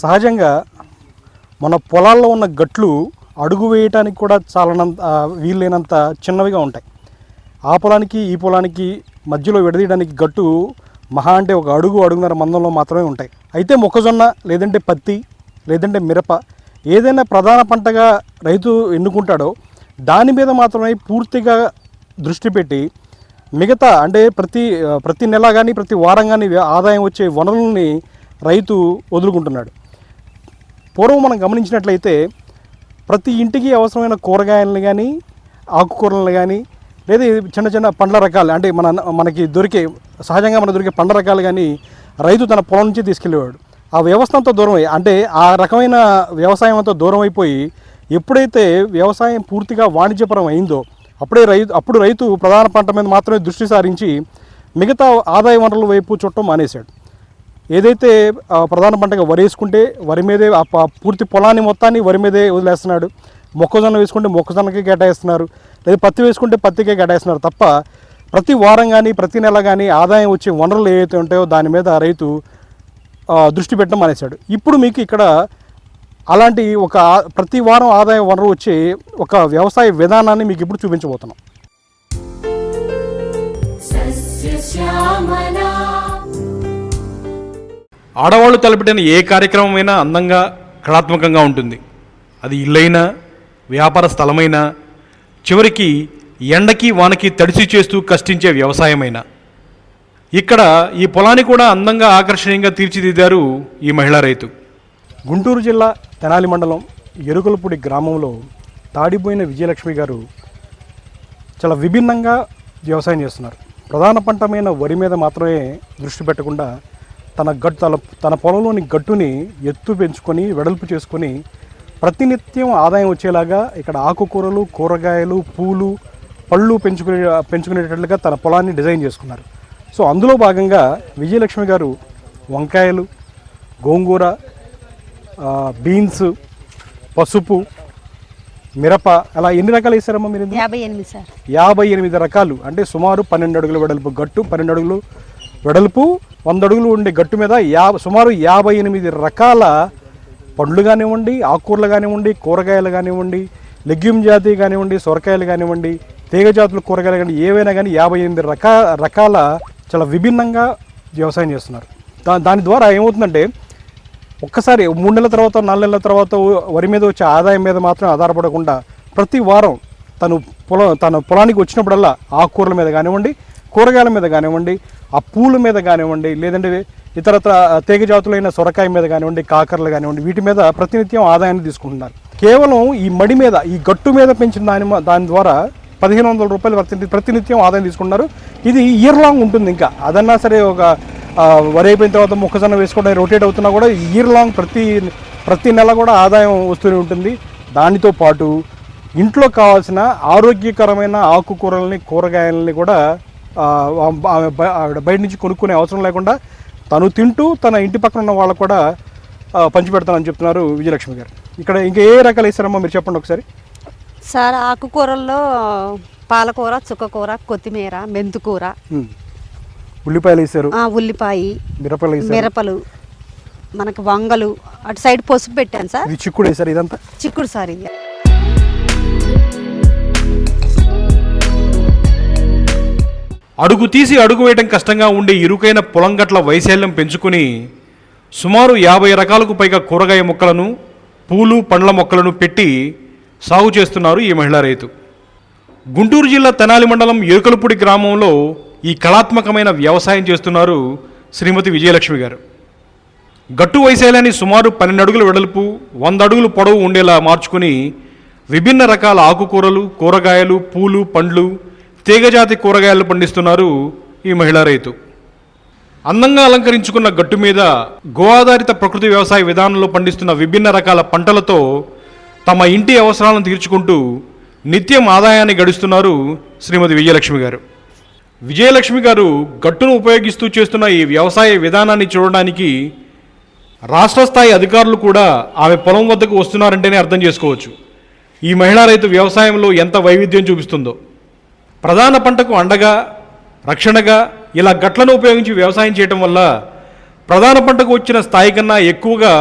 సహజంగా మన పొలాల్లో ఉన్న గట్లు అడుగు వేయటానికి కూడా చాలనంత వీలైనంత చిన్నవిగా ఉంటాయి. ఆ పొలానికి ఈ పొలానికి మధ్యలో విడదీయడానికి గట్టు మహా అంటే ఒక అడుగు అడుగున్నర మందంలో మాత్రమే ఉంటాయి. అయితే మొక్కజొన్న లేదంటే పత్తి లేదంటే మిరప ఏదైనా ప్రధాన పంటగా రైతు ఎన్నుకుంటాడో దాని మీద మాత్రమే పూర్తిగా దృష్టి పెట్టి మిగతా అంటే ప్రతి ప్రతి నెల కానీ ప్రతి వారం కానీ ఆదాయం వచ్చే వనరుల్ని రైతు వదులుకుంటున్నాడు. పూర్వం మనం గమనించినట్లయితే ప్రతి ఇంటికి అవసరమైన కూరగాయలను కానీ ఆకుకూరలను కానీ లేదా చిన్న చిన్న పండ్ల రకాలు అంటే మన మనకి దొరికే సహజంగా మనకు దొరికే పండ్ల రకాలు కానీ రైతు తన పొలం నుంచి తీసుకెళ్ళేవాడు. ఆ వ్యవస్థ అంతా దూరం అయ్యి అంటే ఆ రకమైన వ్యవసాయం అంతా దూరం అయిపోయి ఎప్పుడైతే వ్యవసాయం పూర్తిగా వాణిజ్యపరం అయిందో అప్పుడే రైతు అప్పుడు రైతు ప్రధాన పంట మీద మాత్రమే దృష్టి సారించి మిగతా ఆదాయ వనరుల వైపు చుట్టం మానేశాడు. ఏదైతే ప్రధాన పంటగా వరి వేసుకుంటే వరి మీదే పూర్తి పొలాన్ని మొత్తాన్ని వరి మీదే వదిలేస్తున్నాడు. మొక్కజొన్న వేసుకుంటే మొక్కజొన్నకి కేటాయిస్తున్నారు. లేదా పత్తి వేసుకుంటే పత్తికే కేటాయిస్తున్నారు తప్ప ప్రతి వారం కానీ ప్రతి నెల కానీ ఆదాయం వచ్చే వనరులు ఏవైతే ఉంటాయో దాని మీద రైతు దృష్టి పెట్టడం మానేశాడు. ఇప్పుడు మీకు ఇక్కడ అలాంటి ఒక ప్రతి వారం ఆదాయ వనరు వచ్చే ఒక వ్యవసాయ విధానాన్ని మీకు ఇప్పుడు చూపించబోతున్నాం. ఆడవాళ్ళు తలపెట్టిన ఏ కార్యక్రమమైనా అందంగా కళాత్మకంగా ఉంటుంది. అది ఇల్లైనా వ్యాపార స్థలమైనా చివరికి ఎండకి వానకి తడిసి చేస్తూ కష్టించే వ్యవసాయమైనా. ఇక్కడ ఈ పొలాన్ని కూడా అందంగా ఆకర్షణీయంగా తీర్చిదిద్దారు ఈ మహిళా రైతు. గుంటూరు జిల్లా తెనాలి మండలం ఎరుకలపూడి గ్రామంలో తాడిపోయిన విజయలక్ష్మి గారు చాలా విభిన్నంగా వ్యవసాయం చేస్తున్నారు. ప్రధాన పంటమైన వరి మీద మాత్రమే దృష్టి పెట్టకుండా తన గట్టు తన తన పొలంలోని గట్టుని ఎత్తు పెంచుకొని వెడల్పు చేసుకొని ప్రతినిత్యం ఆదాయం వచ్చేలాగా ఇక్కడ ఆకుకూరలు కూరగాయలు పూలు పళ్ళు పెంచుకునే పెంచుకునేటట్లుగా తన పొలాన్ని డిజైన్ చేసుకున్నారు. సో అందులో భాగంగా విజయలక్ష్మి గారు వంకాయలు గోంగూర బీన్స్ పసుపు మిరప అలా ఎన్ని రకాలు వేసారమ్మా మీరు ఇందులో? యాభై ఎనిమిది సార్. యాభై ఎనిమిది రకాలు. అంటే సుమారు పన్నెండు అడుగుల వెడల్పు గట్టు పన్నెండు అడుగులు వెడల్పు వంద అడుగులు ఉండే గట్టు మీద యా సుమారు యాభై ఎనిమిది రకాల పండ్లు కానివ్వండి ఆకుకూరలు కానివ్వండి కూరగాయలు కానివ్వండి లెగ్యూమ్ జాతి కానివ్వండి సొరకాయలు కానివ్వండి తీగ జాతుల కూరగాయలు కానీ ఏవైనా కానీ యాభై ఎనిమిది రకా రకాల చాలా విభిన్నంగా వ్యవసాయం చేస్తున్నారు. దా దాని ద్వారా ఏమవుతుందంటే ఒక్కసారి మూడు నెలల తర్వాత నాలుగు నెలల తర్వాత వరి మీద వచ్చే ఆదాయం మీద మాత్రం ఆధారపడకుండా ప్రతి వారం తను పొలం తన పొలానికి వచ్చినప్పుడల్లా ఆకుకూరల మీద కానివ్వండి కూరగాయల మీద కానివ్వండి ఆ పూల మీద కానివ్వండి లేదంటే ఇతరత్ర తీగ జాతులైన సొరకాయ మీద కానివ్వండి కాకరలు కానివ్వండి వీటి మీద ప్రతినిత్యం ఆదాయాన్ని తీసుకుంటున్నారు. కేవలం ఈ మడి మీద ఈ గట్టు మీద పెంచిన దాని దాని ద్వారా పదిహేను వందల రూపాయలు ప్రతి ప్రతినిత్యం ఆదాయం తీసుకుంటున్నారు. ఇది ఇయర్ లాంగ్ ఉంటుంది ఇంకా. అదన్నా సరే ఒక వరి అయిపోయిన తర్వాత మొక్కజొన్న వేసుకోవడానికి రొటేట్ అవుతున్నా కూడా ఇయర్ లాంగ్ ప్రతి ప్రతి నెల కూడా ఆదాయం వస్తూనే ఉంటుంది. దానితో పాటు ఇంట్లో కావాల్సిన ఆరోగ్యకరమైన ఆకుకూరల్ని కూరగాయలని కూడా ఆవిడ బయట నుంచి కొనుక్కునే అవసరం లేకుండా తను తింటూ తన ఇంటి పక్కన ఉన్న వాళ్ళకు కూడా పంచిపెడతానని చెప్తున్నారు విజయలక్ష్మి గారు. ఇక్కడ ఇంకా ఏ రకాలు వేస్తారమ్మా మీరు చెప్పండి ఒకసారి? సార్ ఆకుకూరల్లో పాలకూర చుక్కకూర కొత్తిమీర మెంతుకూర. ఉల్లిపాయలు వేసారు ఆ, ఉల్లిపాయ మిరపలు మిరపలు మనకు వంగలు అటు సైడ్ పసుపు పెట్టాను సార్. చిక్కుడు వేసారు ఇదంతా? చిక్కుడు సార్ ఇది. అడుగు తీసి అడుగు వేయడం కష్టంగా ఉండే ఇరుకైన పొలం గట్ల వైశాల్యం పెంచుకుని సుమారు యాభై రకాలకు పైగా కూరగాయ మొక్కలను పూలు పండ్ల మొక్కలను పెట్టి సాగు చేస్తున్నారు ఈ మహిళా రైతు. గుంటూరు జిల్లా తెనాలి మండలం ఎరుకలపూడి గ్రామంలో ఈ కళాత్మకమైన వ్యవసాయం చేస్తున్నారు శ్రీమతి విజయలక్ష్మి గారు. గట్టు వైశాల్యాన్ని సుమారు పన్నెండు అడుగుల వెడల్పు వంద అడుగులు పొడవు ఉండేలా మార్చుకుని విభిన్న రకాల ఆకుకూరలు కూరగాయలు పూలు పండ్లు తీగజాతి కూరగాయలు పండిస్తున్నారు ఈ మహిళా రైతు. అందంగా అలంకరించుకున్న గట్టు మీద గో ఆధారిత ప్రకృతి వ్యవసాయ విధానంలో పండిస్తున్న విభిన్న రకాల పంటలతో తమ ఇంటి అవసరాలను తీర్చుకుంటూ నిత్యం ఆదాయాన్ని గడుస్తున్నారు శ్రీమతి విజయలక్ష్మి గారు. విజయలక్ష్మి గారు గట్టును ఉపయోగిస్తూ చేస్తున్న ఈ వ్యవసాయ విధానాన్ని చూడడానికి రాష్ట్ర స్థాయి అధికారులు కూడా ఆమె పొలం వద్దకు వస్తున్నారంటేనే అర్థం చేసుకోవచ్చు. ఈ మహిళా రైతు వ్యవసాయంలో ఎంత వైవిధ్యం చూపిస్తుందో. ప్రధాన పంటకు అండగా రక్షణగా ఇలా గట్లను ఉపయోగించి వ్యవసాయం చేయటం వల్ల ప్రధాన పంటకు వచ్చిన స్థాయి కన్నా ఎక్కువగా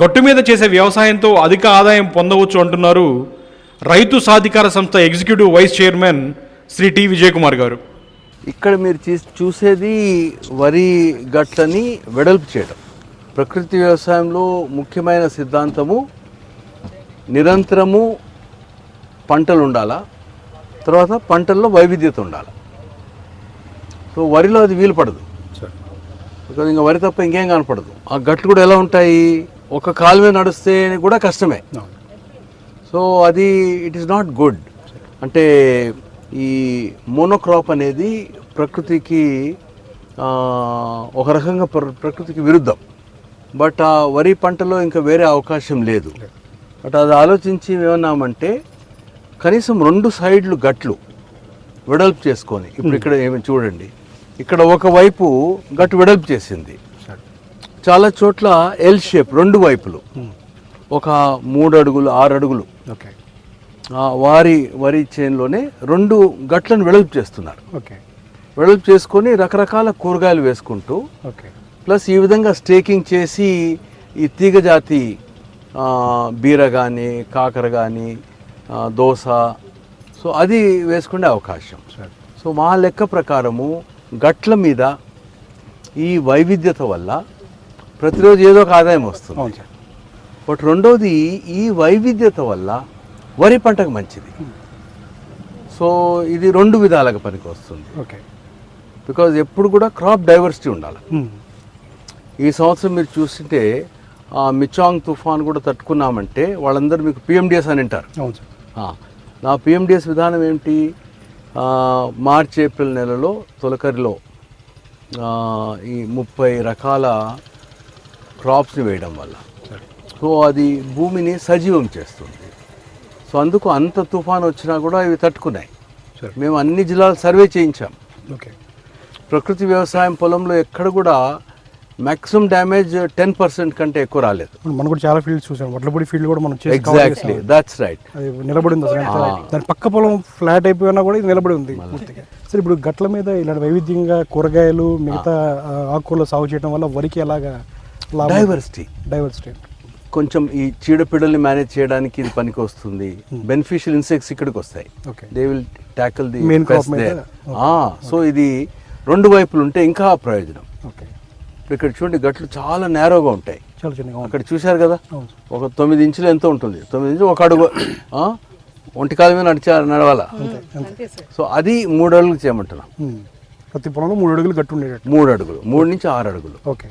గట్టు మీద చేసే వ్యవసాయంతో అధిక ఆదాయం పొందవచ్చు అంటున్నారు రైతు సాధికార సంస్థ executive vice chairman Shri T Vijayakumar గారు. ఇక్కడ మీరు చీ- చూసేది వరి గట్లని వెడల్పు చేయడం ప్రకృతి వ్యవసాయంలో ముఖ్యమైన సిద్ధాంతము నిరంతరము పంటలు ఉండాలా తర్వాత పంటల్లో వైవిధ్యత ఉండాలి. సో వరిలో అది వీలు పడదు. బికాజ్ ఇంకా వరి తప్ప ఇంకేం కనపడదు. ఆ గట్లు కూడా ఎలా ఉంటాయి? ఒక కాలు మీద నడిస్తే కూడా కష్టమే. సో అది ఇట్ ఈస్ నాట్ గుడ్ అంటే ఈ మోనోక్రాప్ అనేది ప్రకృతికి ఒక రకంగా ప్ర- ప్రకృతికి విరుద్ధం. బట్ ఆ వరి పంటలో ఇంకా వేరే అవకాశం లేదు. బట్ అది ఆలోచించి ఏమన్నామంటే కనీసం రెండు సైడ్లు గట్లు వెడల్పు చేసుకొని ఇప్పుడు ఇక్కడ ఏమి చూడండి ఇక్కడ ఒకవైపు గట్టు వెడల్పు చేసింది. చాలా చోట్ల ఎల్ షేప్ రెండు వైపులు. ఒక మూడు అడుగులు ఆరు అడుగులు. వారి వరి చేనులోనే రెండు గట్లను వెడల్పు చేస్తున్నారు. ఓకే వెడల్పు చేసుకొని రకరకాల కూరగాయలు వేసుకుంటూ ఓకే ప్లస్ ఈ విధంగా స్టేకింగ్ చేసి ఈ తీగ జాతి ఆ, బీర కానీ కాకర కానీ దోస సో అది వేసుకునే అవకాశం. సరే సో మా లెక్క ప్రకారము గట్ల మీద ఈ వైవిధ్యత వల్ల ప్రతిరోజు ఏదో ఒక ఆదాయం వస్తుంది. అవును సార్. బట్ రెండోది ఈ వైవిధ్యత వల్ల వరి పంటకు మంచిది. సో ఇది రెండు విధాలుగా పనికి వస్తుంది. ఓకే. బికాజ్ ఎప్పుడు కూడా క్రాప్ డైవర్సిటీ ఉండాలి. ఉమ్. ఈ సంవత్సరం మీరు చూస్తుంటే మిచాంగ్ తుఫాన్ కూడా తట్టుకున్నామంటే వాళ్ళందరూ మీకు పిఎండిఎస్ అని అంటారు. అవును సార్. నా పిఎండిఎస్ విధానం ఏమిటి మార్చ్ ఏప్రిల్ నెలలో తొలకరిలో ఈ ముప్పై రకాల క్రాప్స్ని వేయడం వల్ల. సో అది భూమిని సజీవం చేస్తుంది. సో అందుకు అంత తుఫాన్ వచ్చినా కూడా ఇవి తట్టుకున్నాయి. సరే మేము అన్ని జిల్లాలు సర్వే చేయించాం. ఓకే ప్రకృతి వ్యవసాయం పొలంలో ఎక్కడ కూడా మ్యాక్సిమం డ్యామేజ్ టెన్ పర్సెంట్ కంటే ఎక్కువ రాలేదు. మనం కూడా చాలా ఫీల్డ్స్ చూసాం. వడ్లపూడి ఫీల్డ్ కూడా మనం ఎగ్జాక్ట్లీ. దట్స్ రైట్ నిలబడి ఉంది అసలు ఎంత- దాని పక్క పొలం ఫ్లాట్ అయిపోయినా కూడా ఇది నిలబడి ఉంది సరే ఇప్పుడు గట్ల మీద ఇలాంటి వైవిధ్యంగా కూరగాయలు మిగతా ఆ, ఆకుకూరలు సాగు చేయడం వల్ల వరికి ఎలాగా డైవర్సిటీ డైవర్సిటీ కొంచెం ఈ చీడపీడల్ని మేనేజ్ చేయడానికి ఇది పనికి వస్తుంది బెనిఫిషియల్ ఇన్సెక్ట్స్ ఇక్కడికి వస్తాయి. Okay they will tackle the? So ఇది రెండు వైపులు ఉంటే ఇంకా ప్రయోజనం. ఓకే ఇప్పుడు ఇక్కడ చూడండి గట్లు చాలా నేరోగా ఉంటాయి. చాలా చిన్నగా. అక్కడ చూశారు కదా? ఒక తొమ్మిది ఇంచులు ఎంత ఉంటుంది? తొమ్మిది ఇంచులు ఒక అడుగు. ఆ? ఒంటి కాలు మీద నడిచా నడవాలా? సో అది మూడు అడుగులు చేయమంటున్నాం. ప్రతి పొలంలో మూడు అడుగులు గట్టు ఉండేటట్టు. మూడు అడుగులు. మూడు నుంచి ఆరు అడుగులు. ఓకే.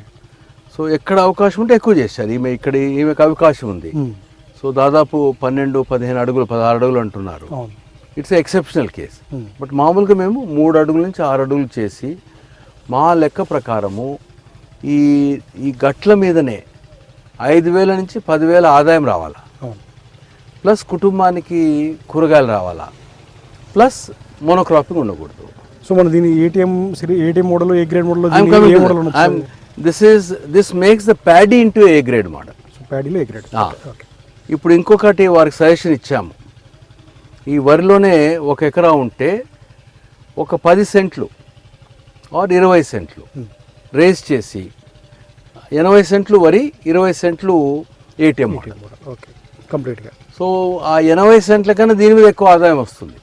సో ఎక్కడ అవకాశం ఉంటే ఎక్కువ చేశారు ఈమె ఇక్కడ ఈమెకు అవకాశం ఉంది. సో దాదాపు పన్నెండు పదిహేను అడుగులు పదహారు అడుగులు అంటున్నారు. అవును. Its exceptional case. బట్ మామూలుగా మేము మూడు అడుగుల నుంచి ఆరు అడుగులు చేసి మా లెక్క ప్రకారము ఈ ఈ గట్ల మీదనే ఐదు వేల నుంచి పదివేల ఆదాయం రావాలా? ప్లస్ కుటుంబానికి కూరగాయలు రావాలా? ప్లస్ మోనోక్రాపింగ్ ఉండకూడదు. సో మన దీని ATM Siri ATM model A grade model this is this makes the paddy into A grade model so ప్యాడీలో A grade ఇప్పుడు ఇంకొకటి వారికి సజెషన్ ఇచ్చాము. ఈ వరిలోనే ఒక ఎకరా ఉంటే ఒక పది సెంట్లు ఆర్ ఇరవై సెంట్లు. రేస్ చేసి ఎనభై సెంట్లు వరి ఇరవై సెంట్లు ఏటీఎం ఓకే కంప్లీట్గా సో ఆ ఎనభై సెంట్ల కన్నా దీని మీద ఎక్కువ ఆదాయం వస్తుంది.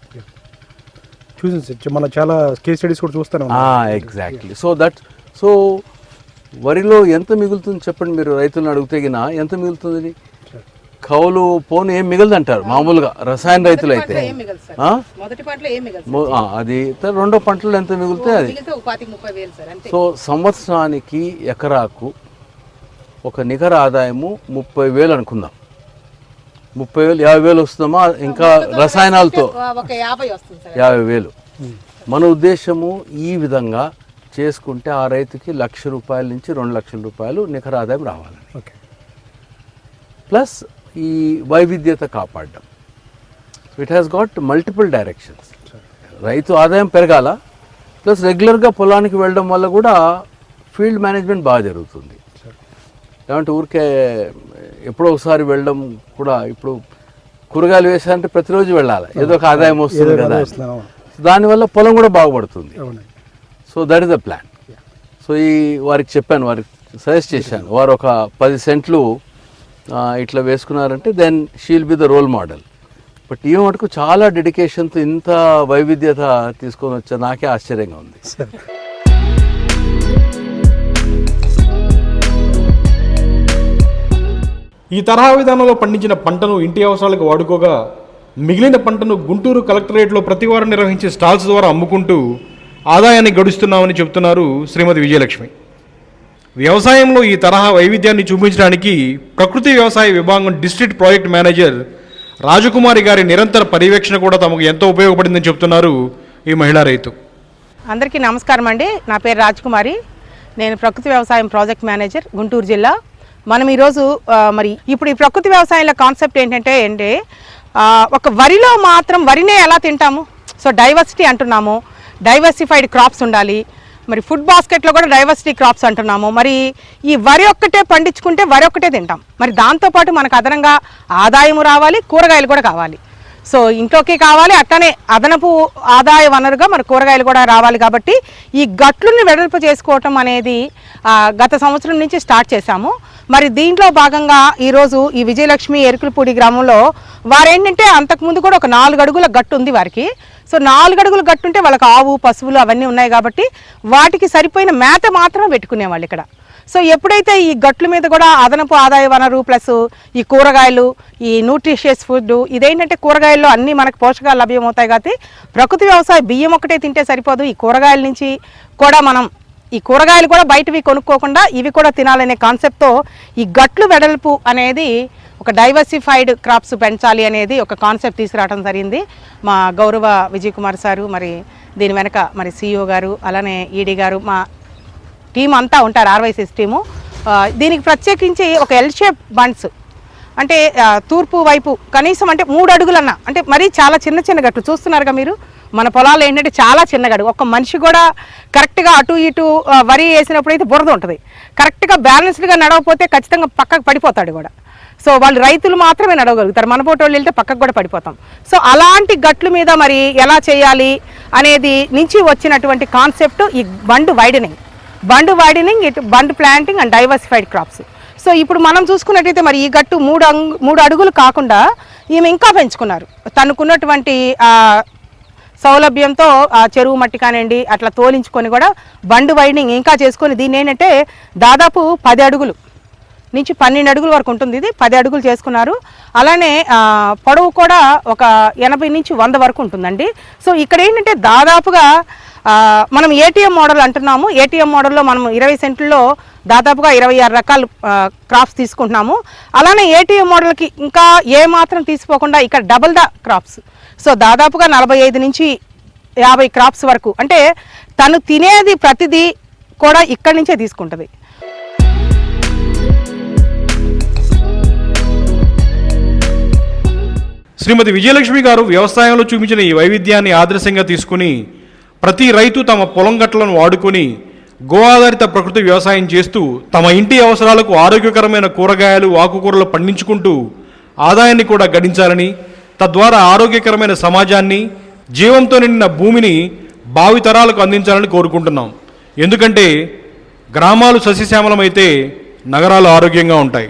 చూసాను సార్ మన చాలా కేస్ స్టడీస్ కూడా చూస్తానే ఎగ్జాక్ట్లీ సో దట్ సో వరిలో ఎంత మిగులుతుంది చెప్పండి మీరు రైతులను అడిగితే గిన ఎంత మిగులుతుంది కౌలు పోను ఏం మిగలదు అంటారు మామూలుగా రసాయన రైతులు అయితే. ఆ? మొదటి పంటలో ఏం మిగలదు మొ- ఆ, అది రెండో పంటలు ఎంత మిగులుతాయి అది. మిగిలితే అంతే. సో సంవత్సరానికి ఎకరాకు ఒక నికర ఆదాయము ముప్పై వేలు అనుకుందాం. ముప్పై వేలు యాభై వేలు వస్తుందమ్మా ఇంకా రసాయనాలతో. ఒక యాభై వస్తుంది సార్. యాభై వేలు. మన ఉద్దేశము ఈ విధంగా చేసుకుంటే ఆ రైతుకి లక్ష రూపాయల నుంచి రెండు లక్షల రూపాయలు నికర ఆదాయం రావాలి ఓకే. ప్లస్ ఈ వైవిధ్యత కాపాడడం. It has got multiple directions రైతు ఆదాయం పెరగాల ప్లస్ రెగ్యులర్గా పొలానికి వెళ్ళడం వల్ల కూడా ఫీల్డ్ మేనేజ్మెంట్ బాగా జరుగుతుంది. ఏమంటే ఊరికే ఎప్పుడో ఒకసారి వెళ్ళడం కూడా ఇప్పుడు కూరగాయలు వేసారంటే ప్రతిరోజు వెళ్ళాలి. ఏదో ఒక ఆదాయం వస్తుంది కదా. దానివల్ల పొలం కూడా బాగుపడుతుంది. So that is the plan so ఈ వారికి చెప్పాను వారికి సజెస్ట్ చేశాను. వారు ఒక పది సెంట్లు ఇట్లా వేసుకున్నారంటే then she'll be the role model but ఈ మటుకు చాలా డెడికేషన్తో ఇంత వైవిధ్యత తీసుకొని వచ్చా నాకే ఆశ్చర్యంగా ఉంది. ఈ తరహా విధానంలో పండించిన పంటను ఇంటి అవసరాలకు వాడుకోగా మిగిలిన పంటను గుంటూరు కలెక్టరేట్లో ప్రతివారం నిర్వహించే స్టాల్స్ ద్వారా అమ్ముకుంటూ ఆదాయాన్ని గడుస్తున్నామని చెబుతున్నారు శ్రీమతి విజయలక్ష్మి. వ్యవసాయంలో ఈ తరహా వైవిధ్యాన్ని చూపించడానికి ప్రకృతి వ్యవసాయ విభాగం డిస్ట్రిక్ట్ ప్రాజెక్ట్ మేనేజర్ రాజకుమారి గారి నిరంతర పర్యవేక్షణ కూడా తమకు ఎంతో ఉపయోగపడిందని చెబుతున్నారు ఈ మహిళా రైతు. అందరికీ నమస్కారం అండి. నా పేరు రాజకుమారి. నేను ప్రకృతి వ్యవసాయం ప్రాజెక్ట్ మేనేజర్ గుంటూరు జిల్లా. మనం ఈరోజు మరి ఇప్పుడు ఈ ప్రకృతి వ్యవసాయంలో కాన్సెప్ట్ ఏంటంటే ఏంటి? ఒక వరిలో మాత్రం వరినే ఎలా తింటాము? సో డైవర్సిటీ అంటున్నాము. డైవర్సిఫైడ్ క్రాప్స్ ఉండాలి. మరి ఫుడ్ బాస్కెట్లో కూడా డైవర్సిటీ క్రాప్స్ అంటున్నాము. మరి ఈ వరి ఒక్కటే పండించుకుంటే వరి ఒక్కటే తింటాం. మరి దాంతోపాటు మనకు అదనంగా ఆదాయం రావాలి కూరగాయలు కూడా కావాలి. సో ఇంట్లోకి కావాలి. అట్లనే అదనపు ఆదాయ వనరుగా మన కూరగాయలు కూడా రావాలి కాబట్టి ఈ గట్లని వెడల్పు చేసుకోవటం అనేది గత సంవత్సరం నుంచి స్టార్ట్ చేశాము. మరి దీంట్లో భాగంగా ఈరోజు ఈ విజయలక్ష్మి ఎరుకులపూడి గ్రామంలో వారేంటంటే అంతకుముందు కూడా ఒక నాలుగు అడుగుల గట్టు ఉంది వారికి. సో నాలుగు అడుగుల గట్టు ఉంటే వాళ్ళకి ఆవు పశువులు అవన్నీ ఉన్నాయి కాబట్టి వాటికి సరిపోయిన మేత మాత్రం పెట్టుకునేవాళ్ళు ఇక్కడ. సో ఎప్పుడైతే ఈ గట్ల మీద కూడా అదనపు ఆదాయ వనరు ప్లస్ ఈ కూరగాయలు ఈ న్యూట్రిషియస్ ఫుడ్ ఇదేంటంటే కూరగాయల్లో అన్ని మనకు పోషకాలు లభ్యమవుతాయి కాబట్టి ప్రకృతి వ్యవసాయ బియ్యం ఒకటే తింటే సరిపోదు. ఈ కూరగాయల నుంచి కూడా మనం ఈ కూరగాయలు కూడా బయటవి కొనుక్కోకుండా ఇవి కూడా తినాలనే కాన్సెప్ట్తో ఈ గట్లు వెడల్పు అనేది ఒక డైవర్సిఫైడ్ క్రాప్స్ పెంచాలి అనేది ఒక కాన్సెప్ట్ తీసుకురావడం జరిగింది. మా గౌరవ విజయ్ కుమార్ సారు మరి దీని వెనక మరి సిఇఓ గారు అలానే ఈడీ గారు మా టీం అంతా ఉంటారు ఆర్వైసీస్ టీము. దీనికి ప్రత్యేకించి ఒక ఎల్ షేప్ బండ్స్ అంటే తూర్పు వైపు కనీసం అంటే మూడు అడుగులన్న అంటే మరీ చాలా చిన్న చిన్న గట్టు చూస్తున్నారుగా మీరు? మన పొలాలు ఏంటంటే చాలా చిన్నగాడు ఒక మనిషి కూడా కరెక్ట్గా అటు ఇటు వరి వేసినప్పుడు అయితే బురద ఉంటుంది. కరెక్ట్గా బ్యాలెన్స్డ్గా నడవకపోతే ఖచ్చితంగా పక్కకు పడిపోతాడు కూడా సో వాళ్ళు రైతులు మాత్రమే నడవగలుగుతారు. మన పోటీ వెళ్తే పక్కకు కూడా పడిపోతాం. సో అలాంటి గట్ల మీద మరి ఎలా చేయాలి అనేది నుంచి వచ్చినటువంటి కాన్సెప్ట్ ఈ బండ్ వైడనింగ్. బండ్ వైడనింగ్ ఇటు bund planting and diversified crops. So ఇప్పుడు మనం చూసుకున్నట్టయితే మరి ఈ గట్టు మూడు అంగు మూడు అడుగులు కాకుండా ఈమె ఇంకా పెంచుకున్నారు. తనకున్నటువంటి సౌలభ్యంతో ఆ చెరువు మట్టి కానివ్వండి అట్లా తోలించుకొని కూడా బండ్ వైడింగ్ ఇంకా చేసుకొని దీన్ని ఏంటంటే దాదాపు పది అడుగులు నుంచి పన్నెండు అడుగుల వరకు ఉంటుంది ఇది. పది అడుగులు చేసుకున్నారు. అలానే పొడవు కూడా ఒక ఎనభై నుంచి వంద వరకు ఉంటుందండి. సో ఇక్కడ ఏంటంటే దాదాపుగా మనం ఏటీఎం మోడల్ అంటున్నాము. ఏటీఎం మోడల్లో మనం ఇరవై సెంట్లలో దాదాపుగా ఇరవై ఆరు రకాల క్రాప్స్ తీసుకుంటున్నాము. అలానే ఏటీఎం మోడల్కి ఇంకా ఏ మాత్రం ఇక్కడ డబుల్ ద క్రాప్స్ సో దాదాపుగా నలభై ఐదు నుంచి యాభై క్రాప్స్ వరకు. అంటే తను తినేది ప్రతిదీ కూడా ఇక్కడి నుంచే తీసుకుంటుంది. శ్రీమతి విజయలక్ష్మి గారు వ్యవసాయంలో చూపించిన ఈ వైవిధ్యాన్ని ఆదర్శంగా తీసుకుని ప్రతి రైతు తమ పొలం గట్లను వాడుకొని గో ఆధారిత ప్రకృతి వ్యవసాయం చేస్తూ తమ ఇంటి అవసరాలకు ఆరోగ్యకరమైన కూరగాయలు ఆకుకూరలు పండించుకుంటూ ఆదాయాన్ని కూడా గడించాలని తద్వారా ఆరోగ్యకరమైన సమాజాన్ని జీవంతో నిండిన భూమిని భావితరాలకు అందించాలని కోరుకుంటున్నాం. ఎందుకంటే గ్రామాలు సస్యశ్యామలమైతే నగరాలు ఆరోగ్యంగా ఉంటాయి.